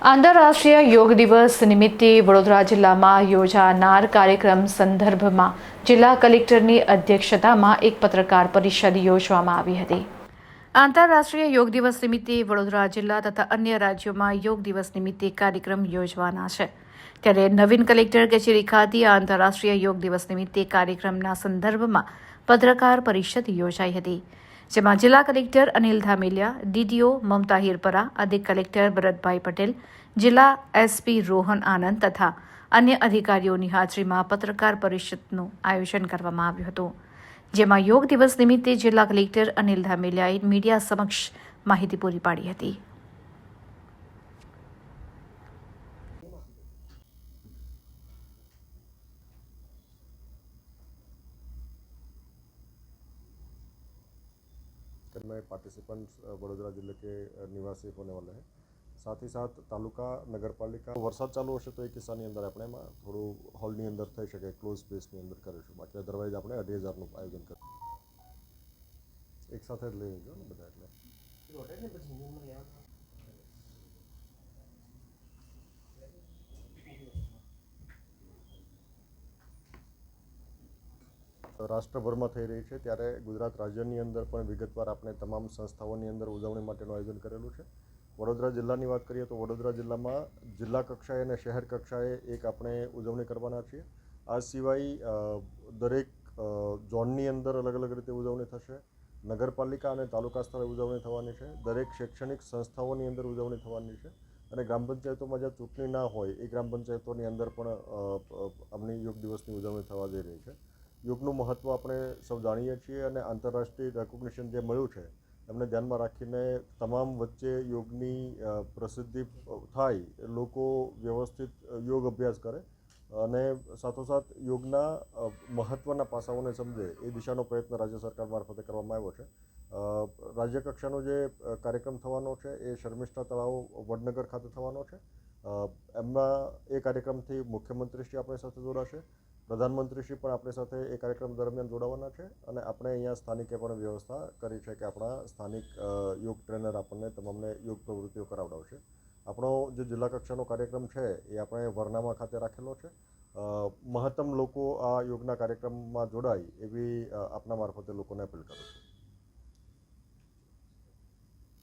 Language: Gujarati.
આંતરરાષ્ટ્રીય યોગ દિવસ નિમિત્તે વડોદરા જિલ્લામાં યોજાનાર કાર્યક્રમ સંદર્ભમાં જિલ્લા કલેક્ટરની અધ્યક્ષતામાં એક પત્રકાર પરિષદ યોજવામાં આવી હતી. આંતરરાષ્ટ્રીય યોગ દિવસ નિમિત્તે વડોદરા જિલ્લા તથા અન્ય રાજ્યોમાં યોગ દિવસ નિમિત્તે કાર્યક્રમ યોજવાના છે. ત્યારે નવીન કલેક્ટર કચેરી ખાતે આંતરરાષ્ટ્રીય યોગ દિવસ નિમિત્તે કાર્યક્રમના સંદર્ભમાં પત્રકાર પરિષદ યોજાઈ હતી. જેમાં જિલ્લા કલેક્ટર અનિલ ધામેલિયા, ડીડીઓ મમતા હિરપરા અધિક કલેક્ટર ભરતભાઈ પટેલ, જિલ્લા એસપી રોહન આનંદ તથા અન્ય અધિકારીઓની હાજરીમાં પત્રકાર પરિષદનું આયોજન કરવામાં આવ્યું હતું. જેમાં યોગ દિવસ નિમિત્તે જિલ્લા કલેક્ટર અનિલ ધામેલિયાએ મીડિયા સમક્ષ માહિતી પૂરી પાડી હતી. में पार्टिसिपेंट्स वडोदरा जिले के अ, निवासी होने वाले हैं સાથ ही સાથ તાલુકા નગરપાલિકા વરસાદ ચાલુ હશે તો એ કિસ્સાની અંદર આપણે એમાં થોડું હોલની અંદર થઈ શકે ક્લોઝ સ્પેસની અંદર કરીશું બાકી અદરવાઇઝ આપણે અઢી હજારનું આયોજન કરીશું એક સાથે જ લઈ જજો ને બધા એટલે રાષ્ટ્રભરમાં થઈ રહી છે ત્યારે ગુજરાત રાજ્યની અંદર પણ વિગતવાર આપણે તમામ સંસ્થાઓની અંદર ઉજવણી માટેનું આયોજન કરેલું છે. વડોદરા જિલ્લાની વાત કરીએ તો વડોદરા જિલ્લામાં જિલ્લા કક્ષાએ અને શહેર કક્ષાએ એક આપણે ઉજવણી કરવાના છીએ. આ સિવાય દરેક ઝોનની અંદર અલગ અલગ રીતે ઉજવણી થશે. નગરપાલિકા અને તાલુકા સ્તરે ઉજવણી થવાની છે. દરેક શૈક્ષણિક સંસ્થાઓની અંદર ઉજવણી થવાની છે. અને ગ્રામ પંચાયતોમાં જ્યાં ચૂંટણી ના હોય એ ગ્રામ પંચાયતોની અંદર પણ અ, અ, આપણી યોગ દિવસની ઉજવણી થવા જઈ રહી છે. યોગનું મહત્ત્વ આપણે સૌ જાણીએ છીએ અને આંતરરાષ્ટ્રીય રેકોગ્નિશન જે મળ્યું છે, એમને ધ્યાનમાં રાખીને તમામ વચ્ચે યોગની પ્રસિદ્ધિ થાય લોકો વ્યવસ્થિત યોગ અભ્યાસ કરે અને સાથોસાથ યોગના મહત્ત્વના પાસાઓને સમજે એ દિશાનો પ્રયત્ન રાજ્ય સરકાર મારફતે કરવામાં આવ્યો છે. રાજ્ય કક્ષાનો જે કાર્યક્રમ થવાનો છે એ શર્મિષ્ઠા તળાવ વડનગર ખાતે થવાનો છે. અ, એમાં એ કાર્યક્રમથી મુખ્યમંત્રીશ્રી આપણી સાથે જોડાશે. પ્રધાનમંત્રીશ્રી પણ આપણી સાથે એ કાર્યક્રમ દરમિયાન જોડાવાના છે અને આપણે અહીંયા સ્થાનિકે પણ વ્યવસ્થા કરી છે કે આપણા સ્થાનિક યોગ ટ્રેનર આપણને તમામને યોગ પ્રવૃત્તિઓ કરાવડાવશે. આપણો જે જિલ્લા કક્ષાનો કાર્યક્રમ છે એ આપણે વરનામા ખાતે રાખેલો છે. મહત્તમ લોકો આ યોગના કાર્યક્રમમાં જોડાય એવી આપના મારફતે લોકોને અપીલ કરું છું.